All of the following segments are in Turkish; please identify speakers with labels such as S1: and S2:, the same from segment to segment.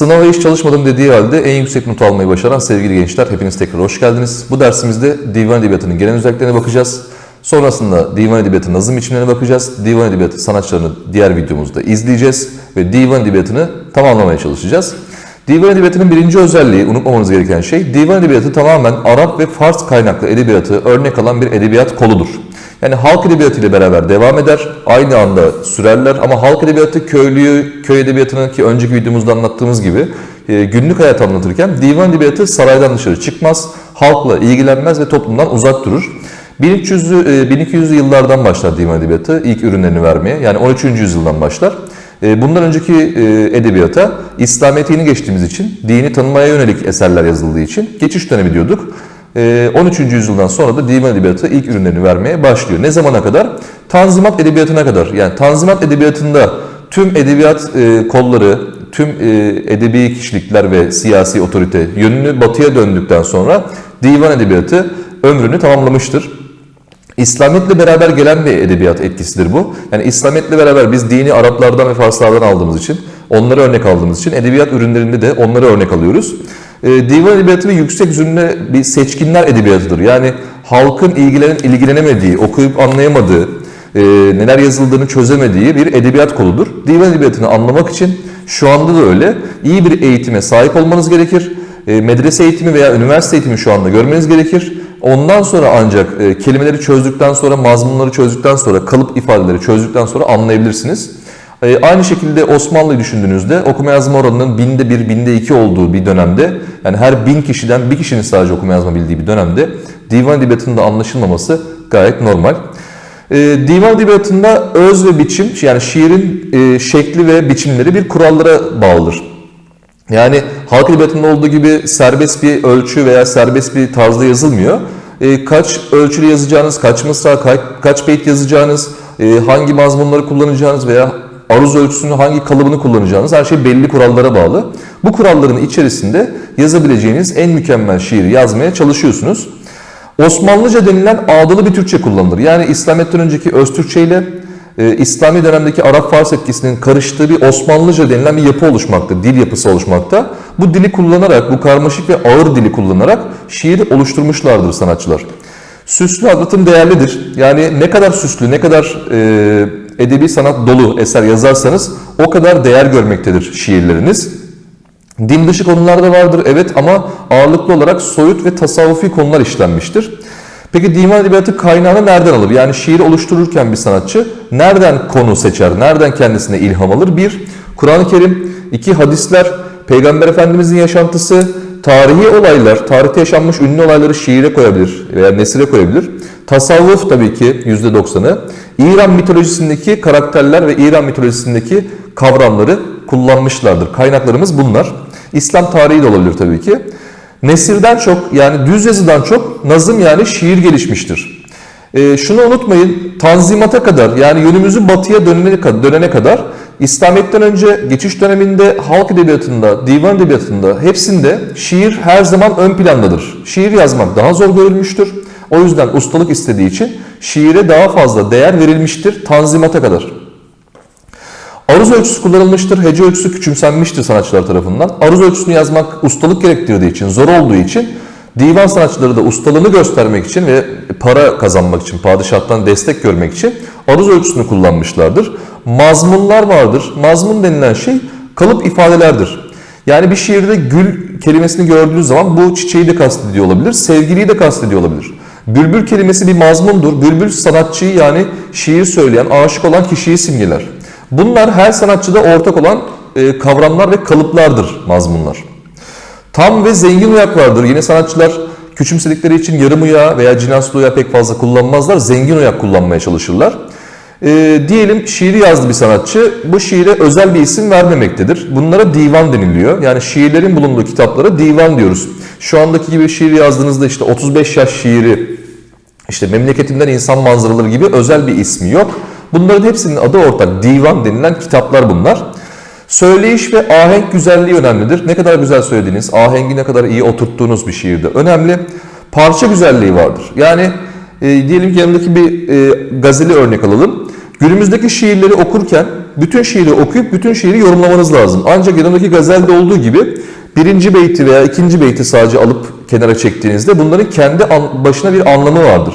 S1: Sınava hiç çalışmadım dediği halde en yüksek not almayı başaran sevgili gençler hepiniz tekrar hoş geldiniz. Bu dersimizde divan edebiyatının genel özelliklerine bakacağız. Sonrasında divan edebiyatı nazım biçimlerine bakacağız. Divan edebiyatı sanatçılarını diğer videomuzda izleyeceğiz ve divan edebiyatını tamamlamaya çalışacağız. Divan edebiyatının birinci özelliği, unutmamanız gereken şey, divan edebiyatı tamamen Arap ve Fars kaynaklı edebiyatı örnek alan bir edebiyat koludur. Yani halk edebiyatı ile beraber devam eder, aynı anda sürerler ama halk edebiyatı köylüyü, köy edebiyatını ki önceki videomuzda anlattığımız gibi e, günlük hayat anlatırken divan edebiyatı saraydan dışarı çıkmaz, halkla ilgilenmez ve toplumdan uzak durur. 1300'lü, e, 1200'lü yıllardan başlar divan edebiyatı ilk ürünlerini vermeye yani 13. yüzyıldan başlar. E, Bundan önceki e, edebiyata İslamiyet'i yeni geçtiğimiz için, dini tanımaya yönelik eserler yazıldığı için geçiş dönemi diyorduk. E, 13. yüzyıldan sonra da divan edebiyatı ilk ürünlerini vermeye başlıyor. Ne zamana kadar? Tanzimat edebiyatına kadar. Yani Tanzimat edebiyatında tüm edebiyat e, kolları, tüm e, edebi kişilikler ve siyasi otorite yönünü batıya döndükten sonra divan edebiyatı ömrünü tamamlamıştır. İslamiyet'le beraber gelen bir edebiyat etkisidir bu. Yani İslamiyet'le beraber biz dini Araplardan ve Farslardan aldığımız için, onları örnek aldığımız için edebiyat ürünlerinde de onları örnek alıyoruz. Ee, divan edebiyatı yüksek zümre bir seçkinler edebiyatıdır. Yani halkın ilgilen, ilgilenemediği, okuyup anlayamadığı, e, neler yazıldığını çözemediği bir edebiyat koludur. Divan edebiyatını anlamak için şu anda da öyle iyi bir eğitime sahip olmanız gerekir. E, medrese eğitimi veya üniversite eğitimi şu anda görmeniz gerekir. Ondan sonra ancak e, kelimeleri çözdükten sonra, mazmunları çözdükten sonra, kalıp ifadeleri çözdükten sonra anlayabilirsiniz. E, aynı şekilde Osmanlı'yı düşündüğünüzde okuma yazma oranının binde bir, binde iki olduğu bir dönemde, yani her bin kişiden bir kişinin sadece okuma yazma bildiği bir dönemde divan edebiyatının da anlaşılmaması gayet normal. E, divan edebiyatında öz ve biçim, yani şiirin e, şekli ve biçimleri bir kurallara bağlıdır. Yani halk edebiyatında olduğu gibi serbest bir ölçü veya serbest bir tarzda yazılmıyor. E, kaç ölçülü yazacağınız, kaç mısra, kaç, kaç beyt yazacağınız, e, hangi mazmunları kullanacağınız veya aruz ölçüsünü hangi kalıbını kullanacağınız her şey belli kurallara bağlı. Bu kuralların içerisinde yazabileceğiniz en mükemmel şiiri yazmaya çalışıyorsunuz. Osmanlıca denilen ağdalı bir Türkçe kullanılır. Yani İslamiyet'ten önceki öz Türkçe ile e, İslami dönemdeki Arap-Fars etkisinin karıştığı bir Osmanlıca denilen bir yapı oluşmakta, dil yapısı oluşmakta. Bu dili kullanarak, bu karmaşık ve ağır dili kullanarak şiiri oluşturmuşlardır sanatçılar. Süslü anlatım değerlidir. Yani ne kadar süslü, ne kadar e, edebi sanat dolu eser yazarsanız o kadar değer görmektedir şiirleriniz. Din dışı konular da vardır evet ama ağırlıklı olarak soyut ve tasavvufi konular işlenmiştir. Peki divan edebiyatı kaynağını nereden alır? Yani şiir oluştururken bir sanatçı nereden konu seçer? Nereden kendisine ilham alır? Bir, Kur'an-ı Kerim. iki hadisler. Peygamber Efendimizin yaşantısı. Tarihi olaylar, tarihte yaşanmış ünlü olayları şiire koyabilir veya nesire koyabilir. Tasavvuf tabii ki %90'ı. İran mitolojisindeki karakterler ve İran mitolojisindeki kavramları kullanmışlardır. Kaynaklarımız bunlar. İslam tarihi de olabilir tabii ki. Nesirden çok yani düz yazıdan çok nazım yani şiir gelişmiştir. E, şunu unutmayın tanzimata kadar yani yönümüzü batıya dönene, dönene kadar İslamiyet'ten önce geçiş döneminde halk edebiyatında, divan edebiyatında hepsinde şiir her zaman ön plandadır. Şiir yazmak daha zor görülmüştür. O yüzden ustalık istediği için şiire daha fazla değer verilmiştir tanzimata kadar. Aruz ölçüsü kullanılmıştır, hece ölçüsü küçümsenmiştir sanatçılar tarafından. Aruz ölçüsünü yazmak ustalık gerektirdiği için, zor olduğu için divan sanatçıları da ustalığını göstermek için ve para kazanmak için, padişahtan destek görmek için aruz ölçüsünü kullanmışlardır. Mazmunlar vardır. Mazmun denilen şey kalıp ifadelerdir. Yani bir şiirde gül kelimesini gördüğünüz zaman bu çiçeği de kastediyor olabilir, sevgiliyi de kastediyor olabilir. Bülbül kelimesi bir mazmundur. Bülbül sanatçıyı yani şiir söyleyen, aşık olan kişiyi simgeler. Bunlar her sanatçıda ortak olan e, kavramlar ve kalıplardır mazmunlar. Tam ve zengin uyak vardır. Yine sanatçılar küçümsedikleri için yarım uyağı veya cinaslı uyağı pek fazla kullanmazlar. Zengin uyak kullanmaya çalışırlar. E, diyelim şiiri yazdı bir sanatçı. Bu şiire özel bir isim vermemektedir. Bunlara divan deniliyor. Yani şiirlerin bulunduğu kitaplara divan diyoruz. Şu andaki gibi şiir yazdığınızda işte 35 yaş şiiri, işte memleketimden insan manzaraları gibi özel bir ismi yok. Bunların hepsinin adı ortak. Divan denilen kitaplar bunlar. Söyleyiş ve ahenk güzelliği önemlidir. Ne kadar güzel söylediğiniz, ahengi ne kadar iyi oturttuğunuz bir şiirde önemli. Parça güzelliği vardır. Yani e, diyelim ki yanındaki bir e, gazeli örnek alalım. Günümüzdeki şiirleri okurken bütün şiiri okuyup bütün şiiri yorumlamanız lazım. Ancak yanındaki gazelde olduğu gibi birinci beyti veya ikinci beyti sadece alıp kenara çektiğinizde bunların kendi başına bir anlamı vardır.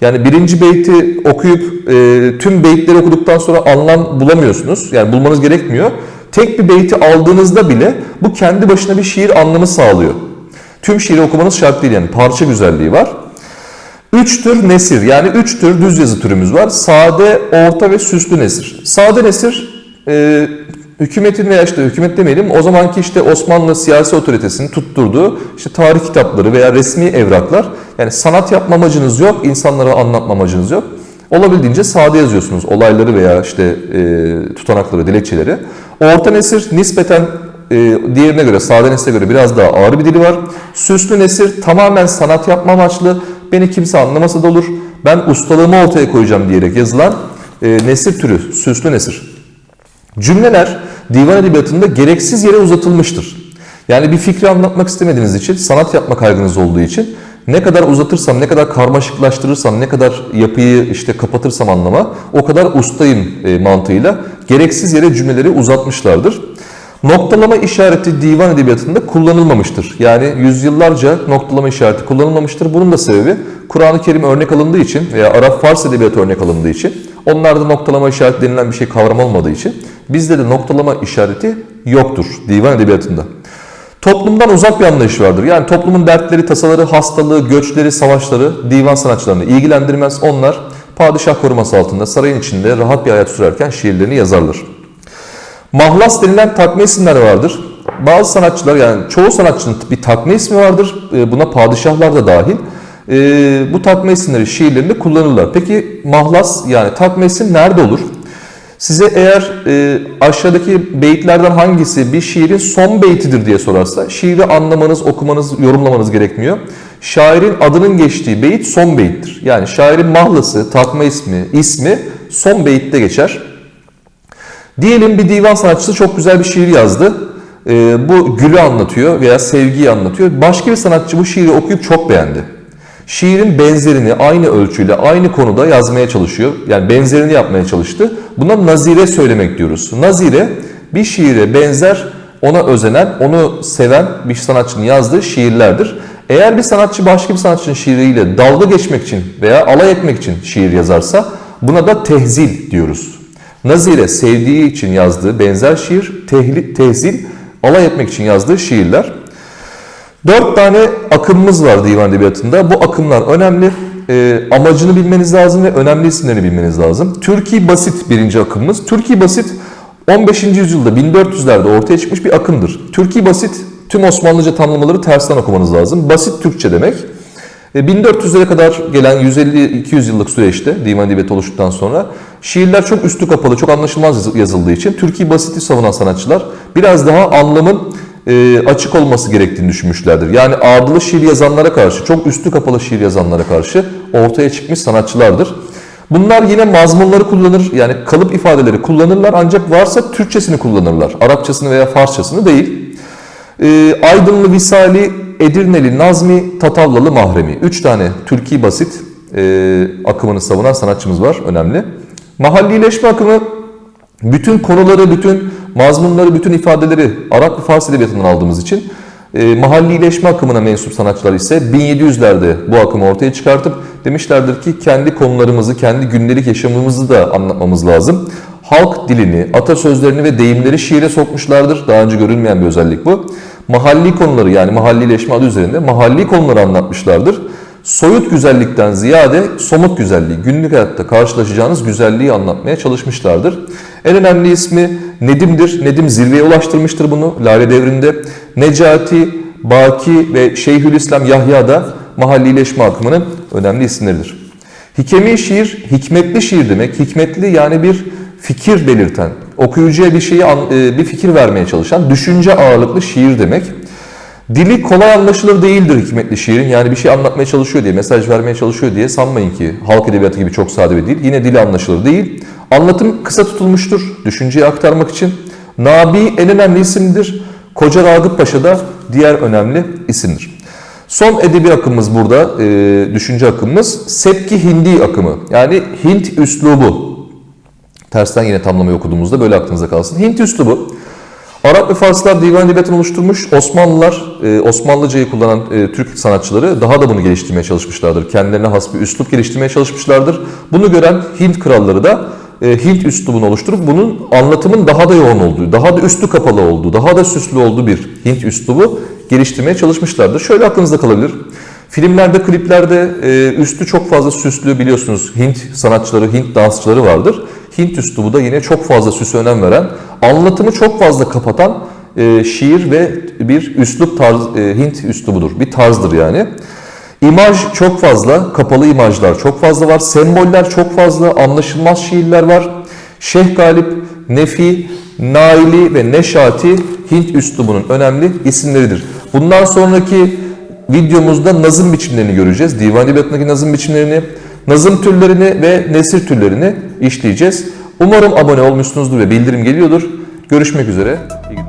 S1: Yani birinci beyti okuyup e, tüm beyitleri okuduktan sonra anlam bulamıyorsunuz. Yani bulmanız gerekmiyor. Tek bir beyti aldığınızda bile bu kendi başına bir şiir anlamı sağlıyor. Tüm şiiri okumanız şart değil yani parça güzelliği var. Üç tür nesir yani üç tür düz yazı türümüz var. Sade, orta ve süslü nesir. Sade nesir e, hükümetin veya işte hükümet demeyelim o zamanki işte Osmanlı siyasi otoritesinin tutturduğu işte tarih kitapları veya resmi evraklar. Yani sanat yapma amacınız yok, insanlara anlatma amacınız yok. Olabildiğince sade yazıyorsunuz olayları veya işte e, tutanakları, dilekçeleri. Orta nesir nispeten e, diğerine göre, sade nesile göre biraz daha ağır bir dili var. Süslü nesir tamamen sanat yapma amaçlı. Beni kimse anlamasa da olur. Ben ustalığımı ortaya koyacağım diyerek yazılan e, nesir türü, süslü nesir. Cümleler divan edebiyatında gereksiz yere uzatılmıştır. Yani bir fikri anlatmak istemediğiniz için, sanat yapma kaygınız olduğu için ne kadar uzatırsam, ne kadar karmaşıklaştırırsam, ne kadar yapıyı işte kapatırsam anlama o kadar ustayım e, mantığıyla gereksiz yere cümleleri uzatmışlardır. Noktalama işareti divan edebiyatında kullanılmamıştır. Yani yüzyıllarca noktalama işareti kullanılmamıştır. Bunun da sebebi Kur'an-ı Kerim örnek alındığı için veya Arap Fars edebiyatı örnek alındığı için onlarda noktalama işareti denilen bir şey kavram olmadığı için bizde de noktalama işareti yoktur divan edebiyatında. Toplumdan uzak bir anlayış vardır. Yani toplumun dertleri, tasaları, hastalığı, göçleri, savaşları divan sanatçılarını ilgilendirmez. Onlar padişah koruması altında sarayın içinde rahat bir hayat sürerken şiirlerini yazarlar. Mahlas denilen takma isimler vardır. Bazı sanatçılar yani çoğu sanatçının bir takma ismi vardır. E, Buna padişahlar da dahil. E, Bu takma isimleri şiirlerinde kullanırlar. Peki mahlas yani takma isim nerede olur? Size eğer e, aşağıdaki beyitlerden hangisi bir şiirin son beytidir diye sorarsa şiiri anlamanız, okumanız, yorumlamanız gerekmiyor. Şairin adının geçtiği beyit son beyittir. Yani şairin mahlası, takma ismi, ismi son beyitte geçer. Diyelim bir divan sanatçısı çok güzel bir şiir yazdı. Ee, bu gülü anlatıyor veya sevgiyi anlatıyor. Başka bir sanatçı bu şiiri okuyup çok beğendi. Şiirin benzerini aynı ölçüyle, aynı konuda yazmaya çalışıyor. Yani benzerini yapmaya çalıştı. Buna nazire söylemek diyoruz. Nazire bir şiire benzer, ona özenen, onu seven bir sanatçının yazdığı şiirlerdir. Eğer bir sanatçı başka bir sanatçının şiiriyle dalga geçmek için veya alay etmek için şiir yazarsa buna da tehzil diyoruz. Nazire sevdiği için yazdığı benzer şiir, tehli, tehzil alay etmek için yazdığı şiirler. Dört tane akımımız var divan edebiyatında. Bu akımlar önemli. E, amacını bilmeniz lazım ve önemli isimlerini bilmeniz lazım. Türkiye Basit birinci akımımız. Türkiye Basit 15. yüzyılda 1400'lerde ortaya çıkmış bir akımdır. Türkiye Basit tüm Osmanlıca tanımlamaları tersten okumanız lazım. Basit Türkçe demek. E, 1400'lere kadar gelen 150-200 yıllık süreçte divan edebiyatı oluştuktan sonra şiirler çok üstü kapalı, çok anlaşılmaz yazıldığı için Türkiye basiti savunan sanatçılar biraz daha anlamın e, açık olması gerektiğini düşünmüşlerdir. Yani adılı şiir yazanlara karşı, çok üstü kapalı şiir yazanlara karşı ortaya çıkmış sanatçılardır. Bunlar yine mazmunları kullanır, yani kalıp ifadeleri kullanırlar ancak varsa Türkçesini kullanırlar. Arapçasını veya Farsçasını değil. E, Aydınlı Visali, Edirneli Nazmi, Tatavlalı Mahremi. Üç tane Türkiye basit e, akımını savunan sanatçımız var, önemli. Mahallileşme akımı bütün konuları, bütün mazmunları, bütün ifadeleri Arap ve Fars edebiyatından aldığımız için e, mahallileşme akımına mensup sanatçılar ise 1700'lerde bu akımı ortaya çıkartıp demişlerdir ki kendi konularımızı, kendi gündelik yaşamımızı da anlatmamız lazım. Halk dilini, atasözlerini ve deyimleri şiire sokmuşlardır. Daha önce görülmeyen bir özellik bu. Mahalli konuları yani mahallileşme adı üzerinde mahalli konuları anlatmışlardır. Soyut güzellikten ziyade somut güzelliği, günlük hayatta karşılaşacağınız güzelliği anlatmaya çalışmışlardır. En önemli ismi Nedim'dir. Nedim zirveye ulaştırmıştır bunu Lale Devri'nde. Necati, Baki ve Şeyhülislam Yahya da mahallileşme akımının önemli isimleridir. Hikemi şiir, hikmetli şiir demek. Hikmetli yani bir fikir belirten, okuyucuya bir şeyi e, bir fikir vermeye çalışan düşünce ağırlıklı şiir demek. Dili kolay anlaşılır değildir hikmetli şiirin. Yani bir şey anlatmaya çalışıyor diye, mesaj vermeye çalışıyor diye sanmayın ki halk edebiyatı gibi çok sade bir dil. Yine dili anlaşılır değil. Anlatım kısa tutulmuştur düşünceyi aktarmak için. Nabi en önemli isimdir. Koca Ragıp Paşa da diğer önemli isimdir. Son edebi akımımız burada, e, düşünce akımımız Sepki Hindi akımı. Yani Hint üslubu. Tersten yine tamlamayı okuduğumuzda böyle aklınıza kalsın. Hint üslubu. Arap ve Farslar divan edebiyatını oluşturmuş. Osmanlılar, e, Osmanlıcayı kullanan e, Türk sanatçıları daha da bunu geliştirmeye çalışmışlardır. Kendilerine has bir üslup geliştirmeye çalışmışlardır. Bunu gören Hint kralları da e, Hint üslubunu oluşturup bunun anlatımın daha da yoğun olduğu, daha da üstü kapalı olduğu, daha da süslü olduğu bir Hint üslubu geliştirmeye çalışmışlardır. Şöyle aklınızda kalabilir. Filmlerde, kliplerde e, üstü çok fazla süslü biliyorsunuz Hint sanatçıları, Hint dansçıları vardır. Hint üslubu da yine çok fazla süse önem veren, anlatımı çok fazla kapatan e, şiir ve bir üslup tarz, Hint üslubudur. Bir tarzdır yani. İmaj çok fazla, kapalı imajlar çok fazla var, semboller çok fazla, anlaşılmaz şiirler var. Şeyh Galip, Nefi, Naili ve Neşati Hint üslubunun önemli isimleridir. Bundan sonraki videomuzda nazım biçimlerini göreceğiz. Divan edebiyatındaki nazım biçimlerini, nazım türlerini ve nesir türlerini işleyeceğiz. Umarım abone olmuşsunuzdur ve bildirim geliyordur. Görüşmek üzere. İyi.